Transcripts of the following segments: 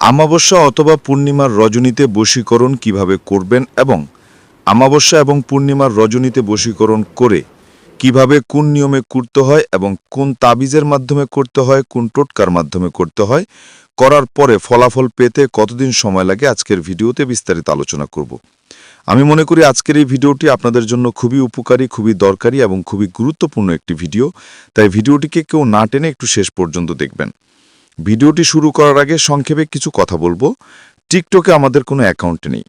আমাবস্যা অথবা পূর্ণিমার রজনীতে বশীকরণ কীভাবে করবেন এবং আমাবস্যা এবং পূর্ণিমার রজনীতে বশীকরণ করে কীভাবে কোন নিয়মে করতে হয় এবং কোন তাবিজের মাধ্যমে করতে হয়, কোন টোটকার মাধ্যমে করতে হয়, করার পরে ফলাফল পেতে কতদিন সময় লাগে আজকের ভিডিওতে বিস্তারিত আলোচনা করব। আমি মনে করি আজকের এই ভিডিওটি আপনাদের জন্য খুবই উপকারী, খুবই দরকারি এবং খুবই গুরুত্বপূর্ণ একটি ভিডিও। তাই ভিডিওটিকে কেউ না টেনে একটু শেষ পর্যন্ত দেখবেন। ভিডিওটি শুরু করার আগে সংক্ষেপে কিছু কথা বলব। টিকটকে আমাদের কোনো অ্যাকাউন্ট নেই।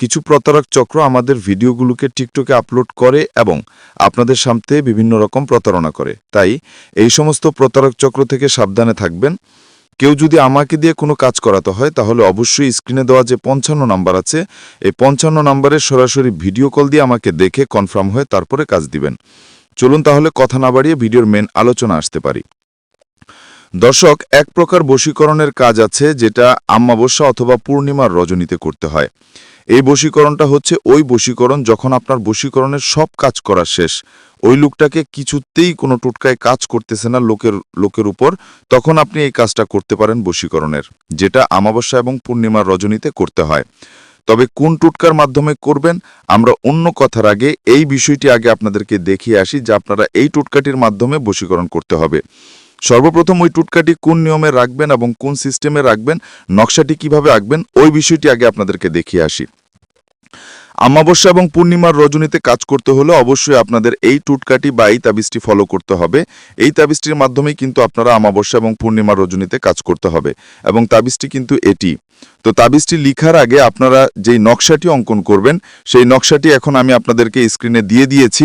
কিছু প্রতারক চক্র আমাদের ভিডিওগুলোকে টিকটকে আপলোড করে এবং আপনাদের সামনে বিভিন্ন রকম প্রতারণা করে। তাই এই সমস্ত প্রতারক চক্র থেকে সাবধানে থাকবেন। কেউ যদি আমাকে দিয়ে কোনো কাজ করাতে হয়, তাহলে অবশ্যই স্ক্রিনে দেওয়া যে পঞ্চান্ন নাম্বার আছে, এই পঞ্চান্ন নাম্বারে সরাসরি ভিডিও কল দিয়ে আমাকে দেখে কনফার্ম হয়ে তারপরে কাজ দিবেন। চলুন তাহলে কথা না বাড়িয়ে ভিডিওর মেন আলোচনা আসতে পারি। দর্শক, এক প্রকার বশীকরণের কাজ আছে যেটা আম্মাবস্যা অথবা পূর্ণিমার রজনীতে করতে হয়। এই বশীকরণটা হচ্ছে ওই বশীকরণ যখন আপনার বশীকরণের সব কাজ করা শেষ, ওই লোকটাকে কিছুতেই কোনো টোটকায় কাজ করতেছে না লোকের লোকের উপর, তখন আপনি এই কাজটা করতে পারেন বশীকরণের, যেটা আমাবস্যা এবং পূর্ণিমার রজনীতে করতে হয়। তবে কোন টুটকার মাধ্যমে করবেন, আমরা অন্য কথার আগে এই বিষয়টি আগে আপনাদেরকে দেখিয়ে আসি যে আপনারা এই টুটকাটির মাধ্যমে বশীকরণ করতে হবে। সর্বপ্রথম ওই টুটকাটি কোন নিয়মে রাখবেন এবং কোন সিস্টেমে রাখবেন, নকশাটি কীভাবে আঁকবেন, ওই বিষয়টি আগে আপনাদেরকে দেখিয়ে আসি। আমাবস্যা এবং পূর্ণিমার রজনীতে কাজ করতে হলে অবশ্যই আপনাদের এই টুটকাটি বা এই তাবিজটি ফলো করতে হবে। এই তাবিজটির মাধ্যমেই কিন্তু আপনারা আমাবস্যা এবং পূর্ণিমার রজনীতে কাজ করতে হবে এবং তাবিজটি কিন্তু এটি। তো তাবিজটি লিখার আগে আপনারা যেই নকশাটি অঙ্কন করবেন, সেই নকশাটি এখন আমি আপনাদেরকে স্ক্রিনে দিয়ে দিয়েছি।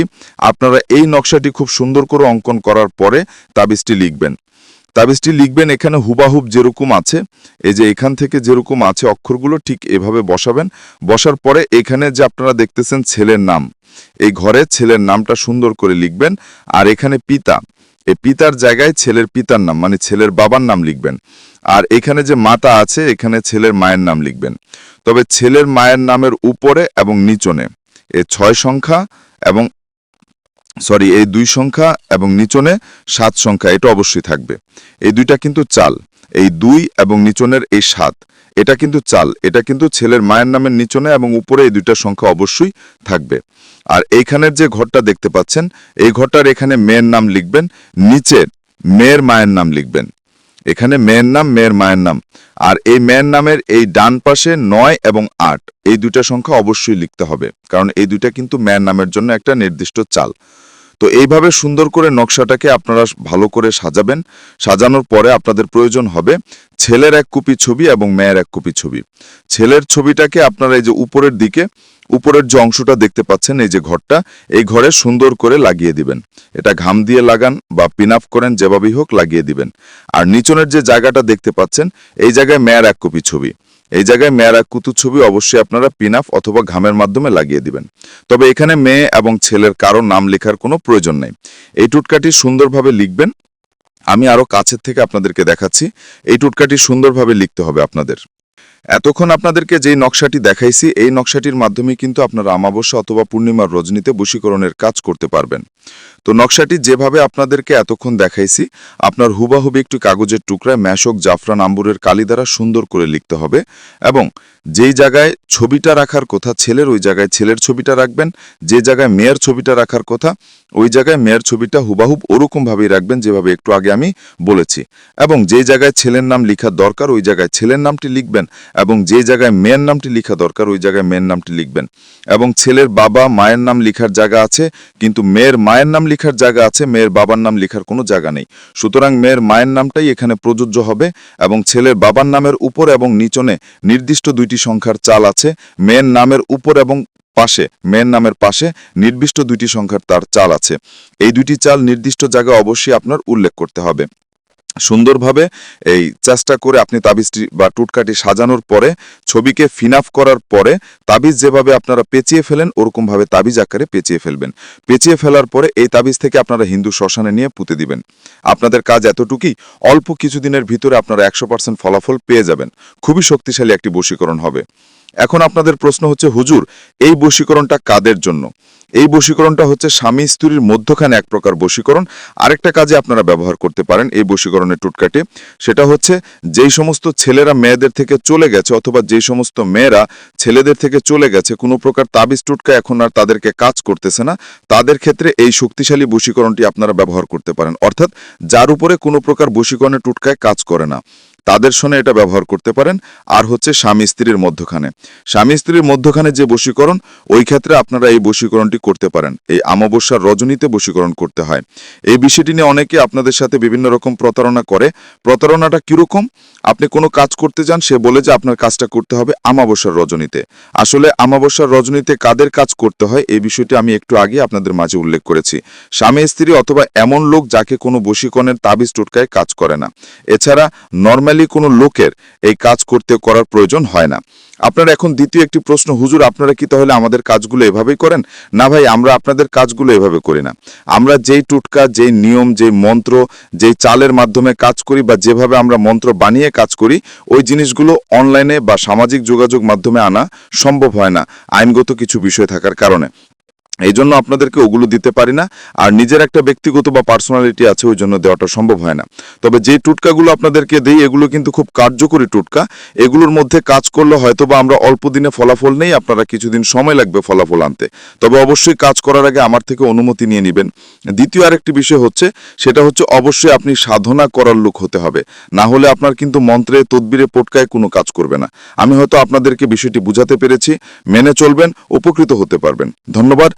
আপনারা এই নকশাটি খুব সুন্দর করে অঙ্কন করার পরে তাবিজটি লিখবেন। তাবিজটি লিখবেন, এখানে হুবাহুব যেরকম আছে, এই যে এখান থেকে যেরকম আছে অক্ষরগুলো ঠিক এভাবে বসাবেন। বসার পরে এখানে যে আপনারা দেখতেছেন ছেলের নাম, এই ঘরে ছেলের নামটা সুন্দর করে লিখবেন। আর এখানে পিতা, এই পিতার জায়গায় ছেলের পিতার নাম মানে ছেলের বাবার নাম লিখবেন। আর এখানে যে মাতা আছে, এখানে ছেলের মায়ের নাম লিখবেন। তবে ছেলের মায়ের নামের উপরে এবং নিচনে, এ ছয় সংখ্যা এবং সরি, এই দুই সংখ্যা এবং নিচনে সাত সংখ্যা, এটা অবশ্যই থাকবে। এই দুইটা কিন্তু চাল। এই দুই এবং নিচনের এই সাত, এটা কিন্তু চাল। এটা কিন্তু ছেলের মায়ের নামের নিচনে এবং উপরে এই দুইটা সংখ্যা অবশ্যই থাকবে। আর এইখানের যে ঘরটা দেখতে পাচ্ছেন, এই ঘরটার এখানে মেয়ের নাম লিখবেন, নিচে মেয়ের মায়ের নাম লিখবেন। এখানে মেয়ের নাম, মেয়ের মায়ের নাম। আর এই মেয়ের নামের এই ডান পাশে নয় এবং আট, এই দুইটা সংখ্যা অবশ্যই লিখতে হবে। কারণ এই দুইটা কিন্তু মেয়ের নামের জন্য একটা নির্দিষ্ট চাল। তো এইভাবে সুন্দর করে নকশাটাকে আপনারা ভালো করে সাজাবেন। সাজানোর পরে আপনাদের প্রয়োজন হবে ছেলের এক কপি ছবি এবং মেয়ের এক কপি ছবি। ছেলের ছবিটাকে আপনারা এই যে উপরের দিকে, উপরের যে অংশটা দেখতে পাচ্ছেন, এই যে ঘরটা, এই ঘরে সুন্দর করে লাগিয়ে দিবেন। এটা ঘাম দিয়ে লাগান বা পিন আপ করেন, যেভাবেই হোক লাগিয়ে দিবেন। আর নিচনের যে জায়গাটা দেখতে পাচ্ছেন, এই জায়গায় মেয়ের এক কপি ছবি। এই জায়গায় মেয়ের কুতু ছবি অবশ্যই আপনারা পিন আপ অথবা ঘামের মাধ্যমে লাগিয়ে দিবেন। তবে এখানে মেয়ে এবং ছেলের কারও নাম লেখার কোনো প্রয়োজন নেই। এই টুটকাটি সুন্দরভাবে লিখবেন। আমি আরও কাছের থেকে আপনাদেরকে দেখাচ্ছি। এই টুটকাটি সুন্দরভাবে লিখতে হবে আপনাদের। এতক্ষণ আপনাদেরকে যেই নকশাটি দেখাইছি, এই নকশাটির মাধ্যমে কিন্তু আপনারা আমাবস্যা অথবা পূর্ণিমার রজনীতে বশীকরণের কাজ করতে পারবেন। তো নকশাটি যেভাবে আপনাদেরকে এতক্ষণ দেখাইছি, আপনার হুবাহুবি একটি কাগজের টুকরায় ম্যাশক জাফরান আম্বুরের কালি দ্বারা সুন্দর করে লিখতে হবে এবং যেই জায়গায় ছবিটা রাখার কথা, ছেলের ওই জায়গায় ছেলের ছবিটা রাখবেন, যে জায়গায় মেয়ের ছবিটা রাখার কথা, ওই জায়গায় মেয়ের ছবিটা হুবাহুব ওরকমভাবেই রাখবেন যেভাবে একটু আগে আমি বলেছি এবং যে জায়গায় ছেলের নাম লেখা দরকার, ওই জায়গায় ছেলের নামটি লিখবেন এবং যে জায়গায় মেয়ের নামটি লেখা দরকার, ওই জায়গায় মেয়ের নামটি লিখবেন এবং ছেলের বাবা, মায়ের নাম লেখার জায়গা আছে, কিন্তু মেয়ের মায়ের নাম লেখার জায়গা আছে, মেয়ের বাবার নাম লেখার কোনো জায়গা নেই। সুতরাং মেয়ের মায়ের নামটাই এখানে প্রযোজ্য হবে এবং ছেলের বাবার নামের উপর এবং নিচনে নির্দিষ্ট দুইটি সংখ্যার চাল আছে। মেয়ের নামের উপর এবং পাশে, মেয়ের নামের পাশে নির্দিষ্ট দুইটি সংখ্যার তার চাল আছে। এই দুইটি চাল নির্দিষ্ট জায়গা অবশ্যই আপনার উল্লেখ করতে হবে। সুন্দরভাবে এই চেষ্টা করে আপনি তাবিজটি বা টুটকাটি সাজানোর পরে, ছবিকে ফিনাফ করার পরে, তাবিজ যেভাবে আপনারা পেঁচিয়ে ফেলেন, ওরকমভাবে তাবিজ আকারে পেঁচিয়ে ফেলবেন। পেঁচিয়ে ফেলার পরে এই তাবিজ থেকে আপনারা হিন্দু শ্মশানে নিয়ে পুঁতে দিবেন। আপনাদের কাজ এতটুকুই, অল্প কিছুদিনের ভিতরে আপনারা একশো ফলাফল পেয়ে যাবেন। খুবই শক্তিশালী একটি বশীকরণ হবে। এখন আপনাদের প্রশ্ন হচ্ছে, হুজুর, এই বশীকরণটা কাদের জন্য? এই বশীকরণটা হচ্ছে স্বামী স্ত্রীর মধ্যখানে এক প্রকার বশীকরণ। আরেকটা কাজে আপনারা ব্যবহার করতে পারেন এই বশীকরণের টুটকাটি। সেটা হচ্ছে, যেই সমস্ত ছেলেরা মেয়েদের থেকে চলে গেছে অথবা যেই সমস্ত মেয়েরা ছেলেদের থেকে চলে গেছে, কোনো প্রকার তাবিজ টুটকা এখন আর তাদেরকে কাজ করতেছে না। তাদের ক্ষেত্রে এই শক্তিশালী বশীকরণটি আপনারা ব্যবহার করতে পারেন। অর্থাৎ, যার উপরে কোনো প্রকার বশীকরণের টুটকায় কাজ করে না। তাদের সঙ্গে এটা ব্যবহার করতে পারেন, আর হচ্ছে স্বামী স্ত্রীর মধ্যখানে। স্বামী স্ত্রীর মধ্যখানে যে বশীকরণ, ওই ক্ষেত্রে আপনারা এই বশীকরণটি করতে পারেন। এই আমাবস্যার রজনীতে বশীকরণ করতে হয়। এই বিষয়টি নিয়ে অনেকে আপনাদের সাথে বিভিন্ন রকম প্রতারণা করে। প্রতারণাটা কীরকম? আপনি কোনো কাজ করতে যান, সে বলে যে আপনার কাজটা করতে হবে আমাবস্যার রজনীতে। আসলে আমাবস্যার রজনীতে কাদের কাজ করতে হয়, এই বিষয়টি আমি একটু আগে আপনাদের মাঝে উল্লেখ করেছি। স্বামী স্ত্রী অথবা এমন লোক যাকে কোনো বশীকরণের তাবিজ টোটকায় কাজ করে না। এছাড়া নর্মালি কোনো লোকের এই কাজ করতে করার প্রয়োজন হয় না। আপনার এখন দ্বিতীয় একটি প্রশ্ন, হুজুর, আপনারা কি তাহলে আমাদের কাজগুলো এভাবেই করেন? না ভাই, আমরা আপনাদের কাজগুলো এভাবে করি না। আমরা যেই টুটকা, যেই নিয়ম, যেই মন্ত্র, যেই চালের মাধ্যমে কাজ করি বা যেভাবে আমরা মন্ত্র বানিয়ে কাজ করি, ওই জিনিসগুলো অনলাইনে বা সামাজিক যোগাযোগ মাধ্যমে আনা সম্ভব হয় না। আইনগত কিছু বিষয় থাকার কারণে। এই জন্য আপনাদেরকে ওগুলো দিতে পারি না, আর নিজের একটা ব্যক্তিগত বা পার্সোনালিটি আছে ওই জন্য দেওয়াটা সম্ভব হয় না। তবে যে টুটকাগুলো আপনাদেরকে দেই, এগুলো কিন্তু খুব কার্যকরী টুটকা। এগুলোর মধ্যে কাজ করলে হয়তো বা আমরা অল্প দিনে ফলাফল নেই, আপনারা কিছুদিন সময় লাগবে ফলাফল আনতে। তবে অবশ্যই কাজ করার আগে আমার থেকে অনুমতি নিয়ে নেবেন। দ্বিতীয় আরেকটি বিষয় হচ্ছে, সেটা হচ্ছে অবশ্যই আপনি সাধনা করার লোক হতে হবে। না হলে আপনার কিন্তু মন্ত্রে, তদবিরে, পটকায় কোনো কাজ করবে না। আমি হয়তো আপনাদেরকে বিষয়টি বুঝাতে পেরেছি, মেনে চলবেন, উপকৃত হতে পারবেন। ধন্যবাদ